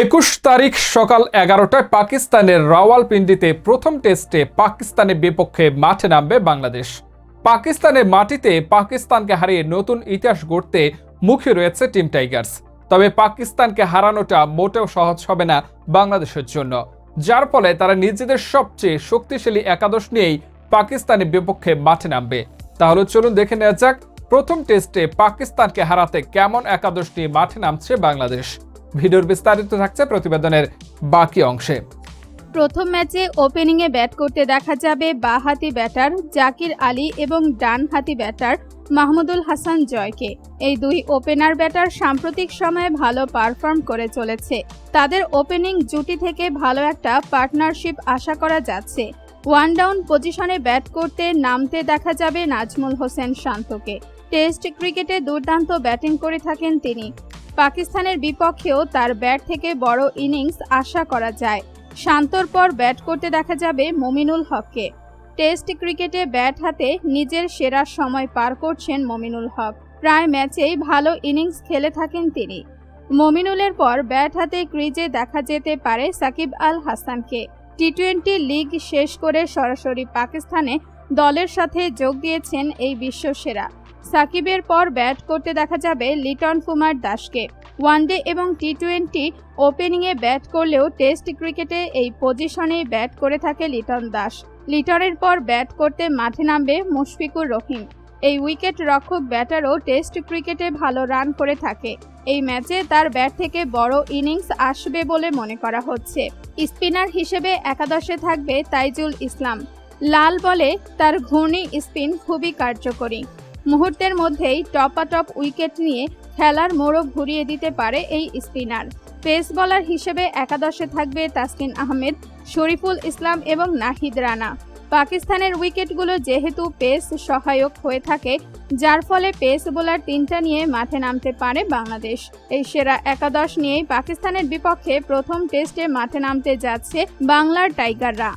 একুশ তারিখ সকাল এগারোটায় পাকিস্তানের রাওয়ালপিন্ডিতে প্রথম টেস্টে পাকিস্তানের বিপক্ষে মাঠে নামবে বাংলাদেশ। পাকিস্তানের মাটিতে পাকিস্তানকে হারিয়ে নতুন ইতিহাস গড়তে মুখে রয়েছে টিম টাইগার্স। তবে পাকিস্তানকে হারানোটা মোটেও সহজ হবে না বাংলাদেশের জন্য। যার ফলে তারা নিজেদের সবচেয়ে শক্তিশালী একাদশ নিয়েই পাকিস্তানের বিপক্ষে মাঠে নামবে। তাহলে চলুন দেখে নেওয়া যাক প্রথম টেস্টে পাকিস্তানকে হারাতে কেমন একাদশ নিয়ে মাঠে নামছে বাংলাদেশ। ভিডিওর বিস্তারিত থাকছে প্রতিবেদনের বাকি অংশে। প্রথম ম্যাচে ওপেনিংয়ে ব্যাট করতে দেখা যাবে বাঁহাতি ব্যাটার জাকির আলী এবং ডানহাতি ব্যাটার মাহমুদুল হাসান জয়কে। এই দুই ওপেনার ব্যাটার সাম্প্রতিক সময়ে ভালো পারফর্ম করে চলেছে। তাদের ওপেনিং জুটি থেকে ভালো একটা পার্টনারশিপ আশা করা যাচ্ছে। ওয়ান ডাউন পজিশনে ব্যাট করতে নামতে দেখা যাবে নাজমুল হোসেন শান্তকে। টেস্ট ক্রিকেটে দুর্দান্ত ব্যাটিং করে থাকেন তিনি। পাকিস্তানের বিপক্ষেও তার ব্যাট থেকে বড় ইনিংস আশা করা যায়। শান্তর পর ব্যাট করতে দেখা যাবে মমিনুল হককে। টেস্ট ক্রিকেটে ব্যাট হাতে নিজের সেরা সময় পার করছেন মমিনুল হক। প্রায় ম্যাচেই ভালো ইনিংস খেলে থাকেন তিনি। মমিনুলের পর ব্যাট হাতে ক্রিজে দেখা যেতে পারে সাকিব আল হাসানকে। টি টোয়েন্টি লিগ শেষ করে সরাসরি পাকিস্তানে দলের সাথে যোগ দিয়েছেন এই বিশ্বসেরা। সাকিবের পর ব্যাট করতে দেখা যাবে লিটন কুমার দাসকে। ওয়ানডে এবং টি টোয়েন্টি ওপেনিংয়ে ব্যাট করলেও টেস্ট ক্রিকেটে এই পজিশনেই ব্যাট করে থাকে লিটন দাস। লিটনের পর ব্যাট করতে মাঠে নামবে মুশফিকুর রহিম। এই উইকেট রক্ষক ব্যাটারও টেস্ট ক্রিকেটে ভালো রান করে থাকে। এই ম্যাচে তার ব্যাট থেকে বড় ইনিংস আসবে বলে মনে করা হচ্ছে। স্পিনার হিসেবে একাদশে থাকবে তাইজুল ইসলাম। লাল বলে তার ঘূর্ণি স্পিন খুবই কার্যকরী। মুহূর্তের মধ্যেই টপাটপ উইকেট নিয়ে খেলার মোড়ক ঘুরিয়ে দিতে পারে এই স্পিনার। পেস বলার হিসেবে একাদশে থাকবে তাসকিন আহমেদ, শরীফুল ইসলাম এবং নাহিদ রানা। পাকিস্তানের উইকেটগুলো যেহেতু পেস সহায়ক হয়ে থাকে, যার ফলে পেস বোলার তিনটা নিয়ে মাঠে নামতে পারে বাংলাদেশ। এই সেরা একাদশ নিয়েই পাকিস্তানের বিপক্ষে প্রথম টেস্টে মাঠে নামতে যাচ্ছে বাংলার টাইগাররা।